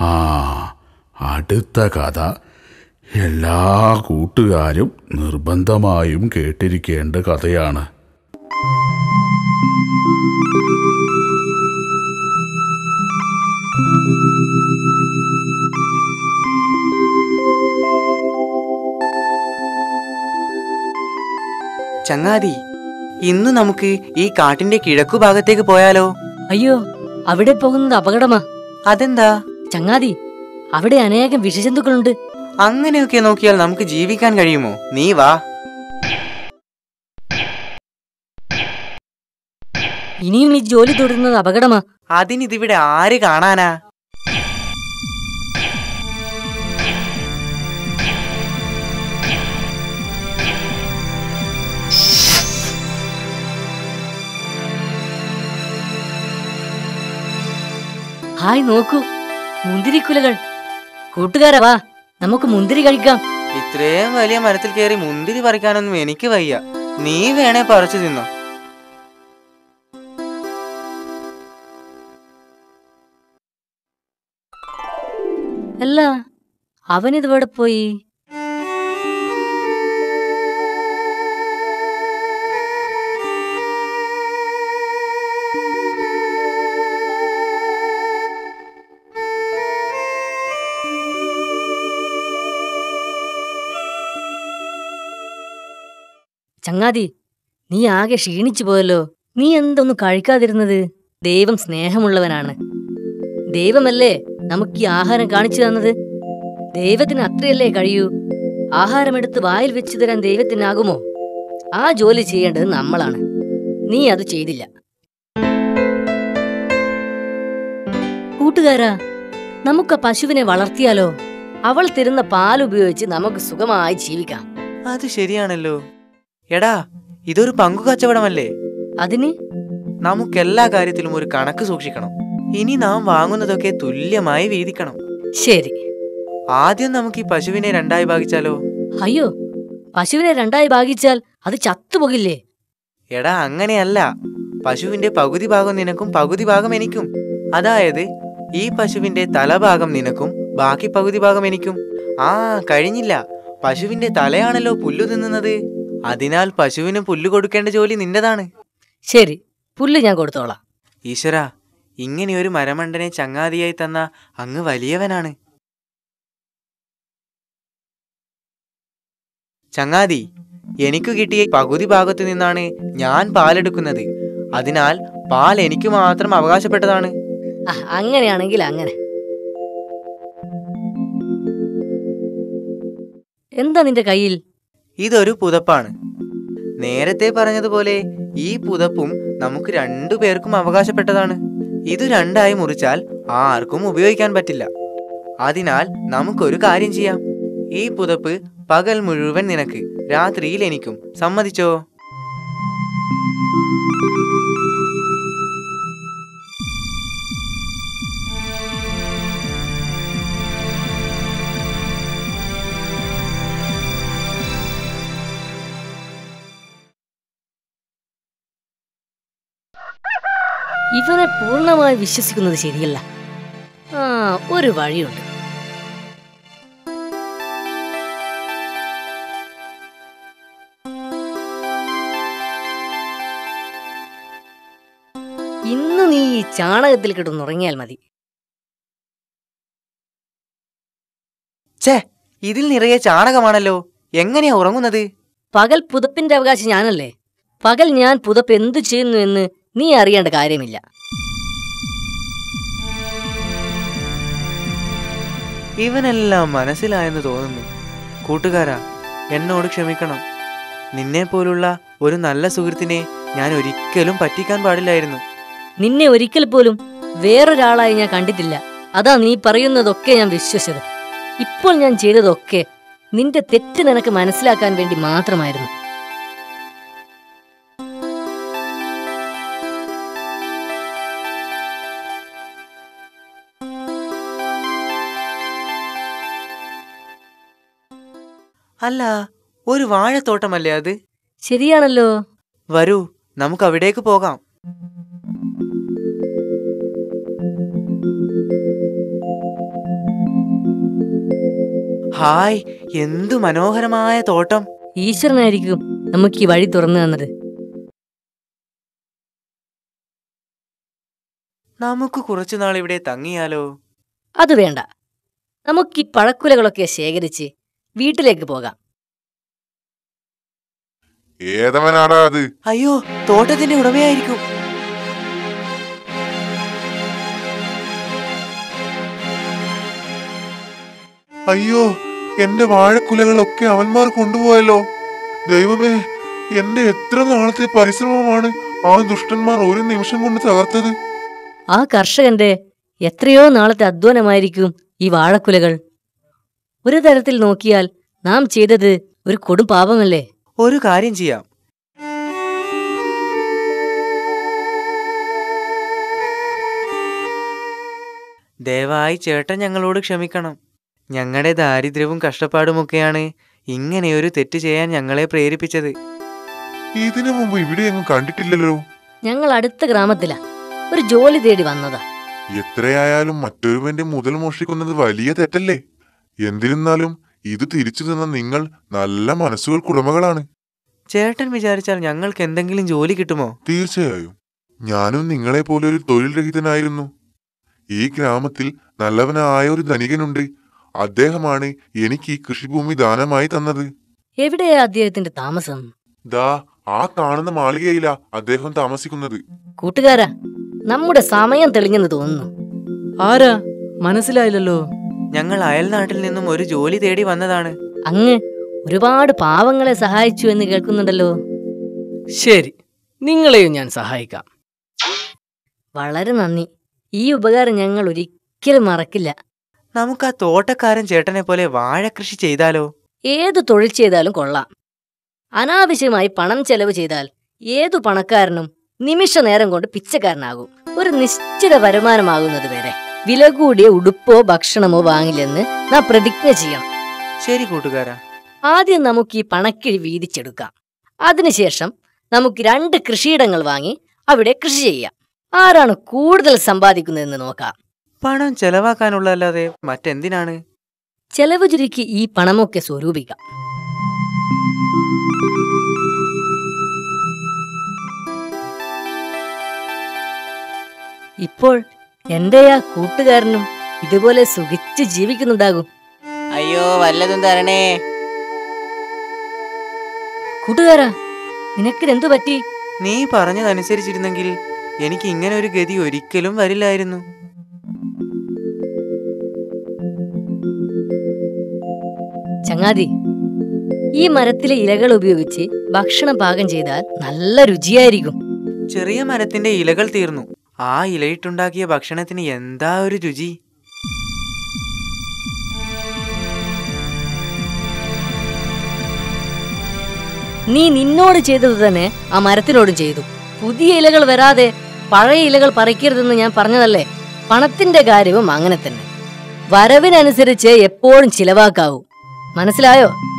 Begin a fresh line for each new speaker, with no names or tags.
ആ അടുത്ത കഥ. എല്ലാ കൂട്ടുകാരും നിർബന്ധമായും കേട്ടിരിക്കേണ്ട കഥയാണ്.
ചങ്ങാതി ഇന്ന് നമുക്ക് ഈ കാട്ടിന്റെ കിഴക്കു ഭാഗത്തേക്ക് പോയാലോ?
അയ്യോ അവിടെ പോകുന്നത് അപകടമാ.
അതെന്താ?
ചങ്ങാതി അവിടെ അനേകം വിഷജന്തുക്കളുണ്ട്.
അങ്ങനെയൊക്കെ നോക്കിയാൽ നമുക്ക് ജീവിക്കാൻ കഴിയുമോ? നീ വാ.
ഇനിയും ഈ ജോലി തുടരുന്നത് അപകടമാ.
അതിനിതിവിടെ ആര് കാണാനാ?
ഹായ് നോക്കൂ. മുന്തിരിക്കുലകൾ. കൂട്ടുകാരാ വാ നമുക്ക് മുന്തിരി കഴിക്കാം.
ഇത്രയും വലിയ മരത്തിൽ കയറി മുന്തിരി പറിക്കാനൊന്നും എനിക്ക് വയ്യ. നീ വേണേ പറിച്ചു തിന്നോ.
അല്ല അവനിതുവിടെ പോയി? ചങ്ങാതി നീ ആകെ ക്ഷീണിച്ചു പോയല്ലോ. നീ എന്തൊന്നും കഴിക്കാതിരുന്നത്? ദൈവം സ്നേഹമുള്ളവനാണ്. ദൈവമല്ലേ നമുക്ക് ഈ ആഹാരം കാണിച്ചു തന്നത്? ദൈവത്തിന് അത്രയല്ലേ കഴിയൂ? ആഹാരമെടുത്ത് വായിൽ വെച്ചു തരാൻ ദൈവത്തിനാകുമോ? ആ ജോലി ചെയ്യേണ്ടത് നമ്മളാണ്. നീ അത് ചെയ്തില്ല. കൂട്ടുകാരാ നമുക്ക് പശുവിനെ വളർത്തിയാലോ? അവൾ തരുന്ന പാൽ ഉപയോഗിച്ച് നമുക്ക് സുഖമായി ജീവിക്കാം.
അത് ശരിയാണല്ലോ. എടാ ഇതൊരു പങ്കു കച്ചവടമല്ലേ?
അതിന്?
നമുക്കെല്ലാ കാര്യത്തിലും ഒരു കണക്ക് സൂക്ഷിക്കണം. ഇനി നാം വാങ്ങുന്നതൊക്കെ തുല്യമായി വീതിക്കണം.
ശരി.
ആദ്യം നമുക്ക് ഈ പശുവിനെ രണ്ടായി ഭാഗിച്ചാലോ?
അയ്യോ പശുവിനെ രണ്ടായി ഭാഗിച്ചാൽ അത് ചത്തുപോകില്ലേ?
എടാ അങ്ങനെയല്ല. പശുവിന്റെ പകുതി ഭാഗം നിനക്കും പകുതി ഭാഗം എനിക്കും. അതായത് ഈ പശുവിന്റെ തലഭാഗം നിനക്കും ബാക്കി പകുതി ഭാഗം എനിക്കും. ആ കഴിഞ്ഞില്ല. പശുവിന്റെ തലയാണല്ലോ പുല്ലു തിന്നുന്നത്. അതിനാൽ പശുവിന് പുല്ല് കൊടുക്കേണ്ട ജോലി നിന്റേതാണ്.
ശരി പുല്ല് ഞാൻ കൊടുത്തോളാം.
ഈശ്വര ഇങ്ങനെ ഒരു മരമണ്ടനെ ചങ്ങാതിയായി തന്ന അങ്ങ് വലിയവനാണ്. ചങ്ങാതി എനിക്ക് കിട്ടിയ പകുതി ഭാഗത്തു നിന്നാണ് ഞാൻ പാലെടുക്കുന്നത്. അതിനാൽ പാൽ എനിക്ക് മാത്രം അവകാശപ്പെട്ടതാണ്.
അങ്ങനെയാണെങ്കിൽ അങ്ങനെ. എന്താ നിന്റെ കയ്യിൽ?
ഇതൊരു പുതപ്പാണ്. നേരത്തെ പറഞ്ഞതുപോലെ ഈ പുതപ്പും നമുക്ക് രണ്ടു പേർക്കും അവകാശപ്പെട്ടതാണ്. ഇത് രണ്ടായി മുറിച്ചാൽ ആർക്കും ഉപയോഗിക്കാൻ പറ്റില്ല. അതിനാൽ നമുക്കൊരു കാര്യം ചെയ്യാം. ഈ പുതപ്പ് പകൽ മുഴുവൻ നിനക്ക് രാത്രിയിൽ എനിക്കും സമ്മതിച്ചോ?
ഇവനെ പൂർണമായി വിശ്വസിക്കുന്നത് ശരിയല്ല. ആ ഒരു വഴിയുണ്ട്. ഇന്ന് നീ ഈ ചാണകത്തിൽ കിടന്നുറങ്ങിയാൽ മതി.
ഛേ ഇതിൽ നിറയെ ചാണകമാണല്ലോ. എങ്ങനെയാ ഉറങ്ങുന്നത്?
പകൽ പുതപ്പിന്റെ അവകാശം ഞാനല്ലേ? പകൽ ഞാൻ പുതപ്പ് എന്തു ചെയ്യുന്നു എന്ന് നീ അറിയേണ്ട കാര്യമില്ല.
ഇവനെല്ലാം മനസ്സിലായെന്ന് തോന്നുന്നു. കൂട്ടുകാരാ എന്നോട് ക്ഷമിക്കണം. നിന്നെ പോലുള്ള ഒരു നല്ല സുഹൃത്തിനെ ഞാൻ ഒരിക്കലും പറ്റിക്കാൻ പാടില്ലായിരുന്നു.
നിന്നെ ഒരിക്കൽ പോലും വേറൊരാളായി ഞാൻ കണ്ടിട്ടില്ല. അതാ നീ പറയുന്നതൊക്കെ ഞാൻ വിശ്വസിച്ചത്. ഇപ്പോൾ ഞാൻ ചെയ്തതൊക്കെ നിന്റെ തെറ്റ് നിനക്ക് മനസ്സിലാക്കാൻ വേണ്ടി മാത്രമായിരുന്നു.
അല്ല ഒരു വാഴത്തോട്ടമല്ലേ അത്?
ശരിയാണല്ലോ.
വരൂ നമുക്ക് അവിടേക്ക് പോകാം. ഹായ് എന്തു മനോഹരമായ തോട്ടം.
ഈശ്വരനായിരിക്കും നമുക്ക് ഈ വഴി തുറന്നു തന്നത്.
നമുക്ക് കുറച്ചുനാൾ ഇവിടെ തങ്ങിയാലോ?
അത് വേണ്ട. നമുക്ക് ഈ പഴക്കുലകളൊക്കെ ശേഖരിച്ച് വീട്ടിലേക്ക് പോകാം.
ഏതവനാടാ അത്?
അയ്യോ തോട്ടത്തിന്റെ ഉടമയായിരിക്കും.
അയ്യോ എന്റെ വാഴക്കുലകളൊക്കെ അവന്മാർ കൊണ്ടുപോയല്ലോ. ദൈവമേ എന്റെ എത്ര നാളത്തെ പരിശ്രമമാണ് ആ ദുഷ്ടന്മാർ ഒരു നിമിഷം കൊണ്ട് തകർത്തത്.
ആ കർഷകന്റെ എത്രയോ നാളത്തെ അധ്വാനമായിരിക്കും ഈ വാഴക്കുലകൾ. ഒരു തരത്തിൽ നോക്കിയാൽ നാം ചെയ്തത് ഒരു കൊടും പാപമല്ലേ?
ഒരു കാര്യം ചെയ്യാം. ദയവായി ചേട്ടൻ ഞങ്ങളോട് ക്ഷമിക്കണം. ഞങ്ങളുടെ ദാരിദ്ര്യവും കഷ്ടപ്പാടുമൊക്കെയാണ് ഇങ്ങനെ ഒരു തെറ്റ് ചെയ്യാൻ ഞങ്ങളെ പ്രേരിപ്പിച്ചത്.
ഇതിനു മുമ്പ് ഇവിടെ കണ്ടിട്ടില്ലല്ലോ.
ഞങ്ങൾ അടുത്ത ഗ്രാമത്തിലാ. ഒരു ജോലി തേടി വന്നതാ.
എത്രയായാലും മറ്റൊരുവന്റെ മുതൽ മോഷ്ടിക്കുന്നത് വലിയ തെറ്റല്ലേ? എന്തിരുന്നാലും ഇത് തിരിച്ചു തന്ന നിങ്ങൾ നല്ല മനസ്സുകൾക്കുടമകളാണ്
ചേട്ടൻ വിചാരിച്ചാൽ ഞങ്ങൾക്ക് എന്തെങ്കിലും ജോലി കിട്ടുമോ?
തീർച്ചയായും. ഞാനും നിങ്ങളെ പോലെ ഒരു തൊഴിൽ രഹിതനായിരുന്നു. ഈ ഗ്രാമത്തിൽ നല്ലവനായ ഒരു ധനികനുണ്ട്. അദ്ദേഹമാണ് എനിക്ക് ഈ കൃഷിഭൂമി ദാനമായി തന്നത്.
എവിടെയാ അദ്ദേഹത്തിന്റെ താമസം?
ദാ ആ കാണുന്ന മാളികയില അദ്ദേഹം താമസിക്കുന്നത്.
കൂട്ടുകാരാ നമ്മുടെ സമയം തെളിഞ്ഞെന്ന് തോന്നുന്നു.
ആരാ? മനസ്സിലായില്ലല്ലോ.
ഞങ്ങൾ അയൽനാട്ടിൽ നിന്നും ഒരു ജോലി തേടി വന്നതാണ്.
അങ്ങ് ഒരുപാട് പാവങ്ങളെ സഹായിച്ചു എന്ന് കേൾക്കുന്നുണ്ടല്ലോ.
ശരി നിങ്ങളെയും ഞാൻ സഹായിക്കാം.
വളരെ നന്ദി. ഈ ഉപകാരം ഞങ്ങൾ ഒരിക്കലും മറക്കില്ല.
നമുക്ക് ആ തോട്ടക്കാരൻ ചേട്ടനെ പോലെ വാഴ കൃഷി ചെയ്താലോ?
ഏത് തൊഴിൽ ചെയ്താലും കൊള്ളാം. അനാവശ്യമായി പണം ചെലവ് ചെയ്താൽ ഏതു പണക്കാരനും നിമിഷ നേരം കൊണ്ട് പിച്ചക്കാരനാകും. ഒരു നിശ്ചിത വരുമാനമാകുന്നത് വരെ. വില കൂടിയ ഉടുപ്പോ ഭക്ഷണമോ വാങ്ങില്ലെന്ന് നാം പ്രതിജ്ഞ ചെയ്യണം.
ശരി കൂട്ടുകാരാ.
ആദ്യം നമുക്ക് ഈ പണക്കിഴി വീതിച്ചെടുക്കാം. അതിനുശേഷം നമുക്ക് രണ്ട് കൃഷിയിടങ്ങൾ വാങ്ങി അവിടെ കൃഷി ചെയ്യാം. ആരാണ് കൂടുതൽ സമ്പാദിക്കുന്നതെന്ന് നോക്കാം.
പണം ചെലവാക്കാനുള്ളതല്ലാതെ മറ്റെന്തിനാണ്?
ചെലവ് ചുരുക്കി ഈ പണമൊക്കെ സ്വരൂപിക്കാം. ഇപ്പോൾ എന്റെ ആ കൂട്ടുകാരനും ഇതുപോലെ സുഖിച്ച് ജീവിക്കുന്നുണ്ടാകും
അയ്യോ വല്ലതും തരണേ.
കൂട്ടുകാരാ നിനക്കിതെന്തു പറ്റി?
നീ പറഞ്ഞതനുസരിച്ചിരുന്നെങ്കിൽ എനിക്ക് ഇങ്ങനെ ഒരു ഗതി ഒരിക്കലും വരില്ലായിരുന്നു.
ചങ്ങാതി ഈ മരത്തിലെ ഇലകൾ ഉപയോഗിച്ച് ഭക്ഷണം പാകം ചെയ്താൽ നല്ല രുചിയായിരിക്കും.
ചെറിയ മരത്തിന്റെ ഇലകൾ തീർന്നു. ആ ഇലയിട്ടുണ്ടാക്കിയ ഭക്ഷണത്തിന് എന്താ ഒരു രുചി?
നീ നിന്നോട് ചെയ്തത് തന്നെ ആ മരത്തിനോടും ചെയ്തു. പുതിയ ഇലകൾ വരാതെ പഴയ ഇലകൾ പറിക്കരുതെന്ന് ഞാൻ പറഞ്ഞതല്ലേ? പണത്തിന്റെ കാര്യവും അങ്ങനെ തന്നെ. വരവിനനുസരിച്ച് എപ്പോഴും ചിലവാക്കാവൂ. മനസ്സിലായോ?